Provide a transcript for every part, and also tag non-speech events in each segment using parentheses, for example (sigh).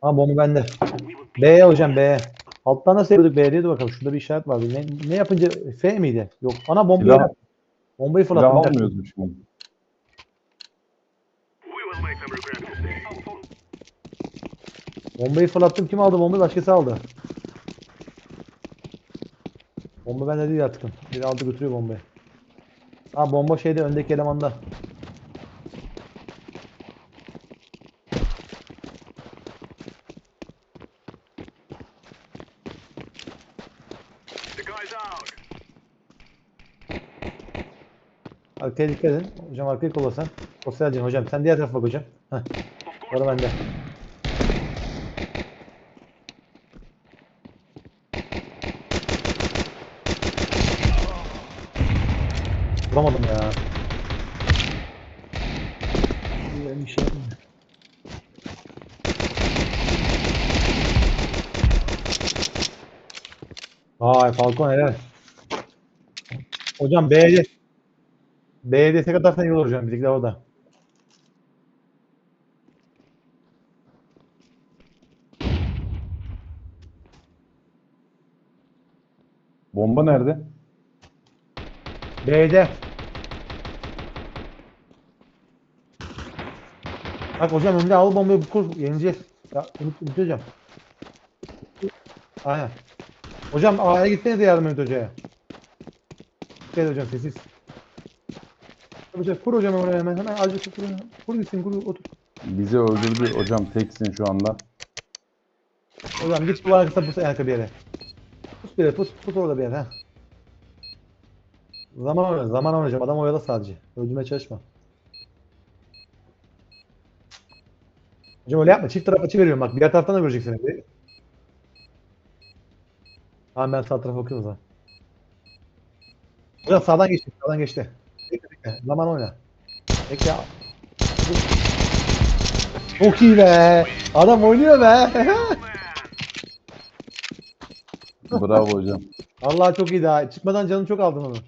Ha bomba bende. B'ye hocam B'ye. Alttan nasıl yapıyorduk B'ye diyordu bakalım. Şurada bir işaret vardı. Ne, ne yapınca F miydi? Yok. Ana bombayı Silah- Bombayı Silah fırlattım. almıyoruz mu şimdi? Bombayı fırlattım. Kim aldı bombayı? Başkası aldı. Bomba bende değil artık. Biri aldı götürüyor bombayı. Ha bomba şeyde öndeki elemanda. Arkaya dikkat edin. Hocam arkayı kolla sen. Sosyalcim hocam. Sen diğer tarafa bak hocam. Heh. Orada bende. Vuramadım ya. Bir şey yapmayayım. Vay Falcon helal. Hocam B'de B'ye destek atarsan iyi olur hocam. Bizimkiler orada. Bomba nerede? B'de. Bak hocam önde al bombayı kur yeneceğiz. Ya unut, unut hocam. Aynen. Hocam A'ya gitsenize yardım et hocaya. Gel hocam sessiz. Hocam kur hocam oraya hemen hemen azıcık kur. Kur gitsin kur otur. Bizi öldürdü hocam teksin şu anda. Hocam git bu arkasına pus arka bir yere. Pus bir yere pus pus orada bir yere ha. Zaman oyna zaman oynayacağım adam oyala sadece. Öldürmeye çalışma. Hocam öyle yapma çift taraf açı veriyorum bak diğer taraftan da göreceksin. Tamam ben sağ tarafa bakıyorum o zaman. Sağdan geçti sağdan geçti. Bekle bekle zaman oyna. Bekle. Çok iyi be. Adam oynuyor be. (laughs) Bravo hocam. Allah çok iyi daha. Çıkmadan canım çok aldım onu.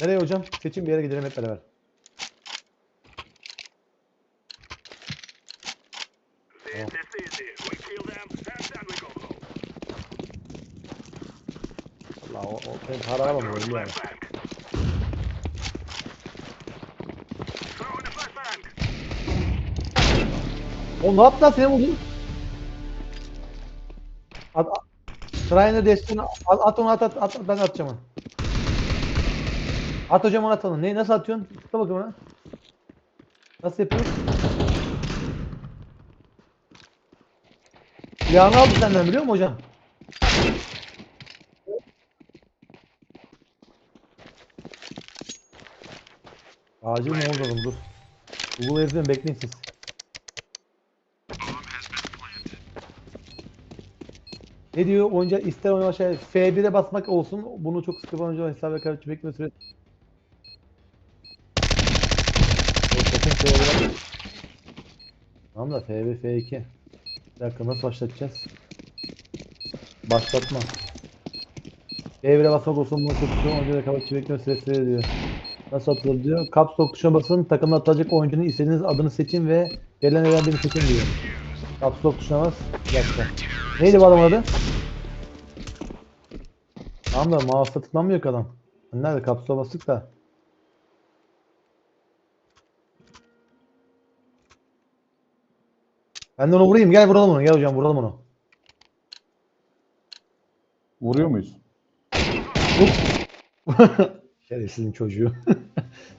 Nereye hocam? Seçin bir yere gidelim hep beraber. Allah o, o ben para öyle yani. O ne yaptı lan seni vurdun? At, at. Sırayla destini at, at onu at, at at ben atacağım onu. At hocam onu at onu. Ne nasıl atıyorsun? Tut bakayım ona. Nasıl yapıyorsun? Silahını aldı senden biliyor musun hocam? Acil mi oldu dur. Google yazıyorum bekleyin siz. Ne diyor? Oyuncu ister oynama şey F1'e basmak olsun. Bunu çok sıkı oyuncu hesap ve karşı bekleme süresi. Yok, sakın F1'e Tamam da F1, F2. Bir dakika nasıl başlatacağız? Başlatma. F1'e basmak olsun. Bunu sıkı oyuncu ve karşı bekleme süresi diyor. Nasıl atılır diyor. Caps Lock tuşuna basın. Takımda atılacak oyuncunun istediğiniz adını seçin ve verilen evren birini seçin diyor. Caps Lock tuşuna bas. Bir dakika. Neydi bu adamın adı? Tamam da mouse'la tıklanmıyor adam. Nerede kapsula bastık da. Ben de onu vurayım. Gel vuralım onu. Gel hocam vuralım onu. Vuruyor muyuz? (laughs) Şerefsizin çocuğu. (laughs)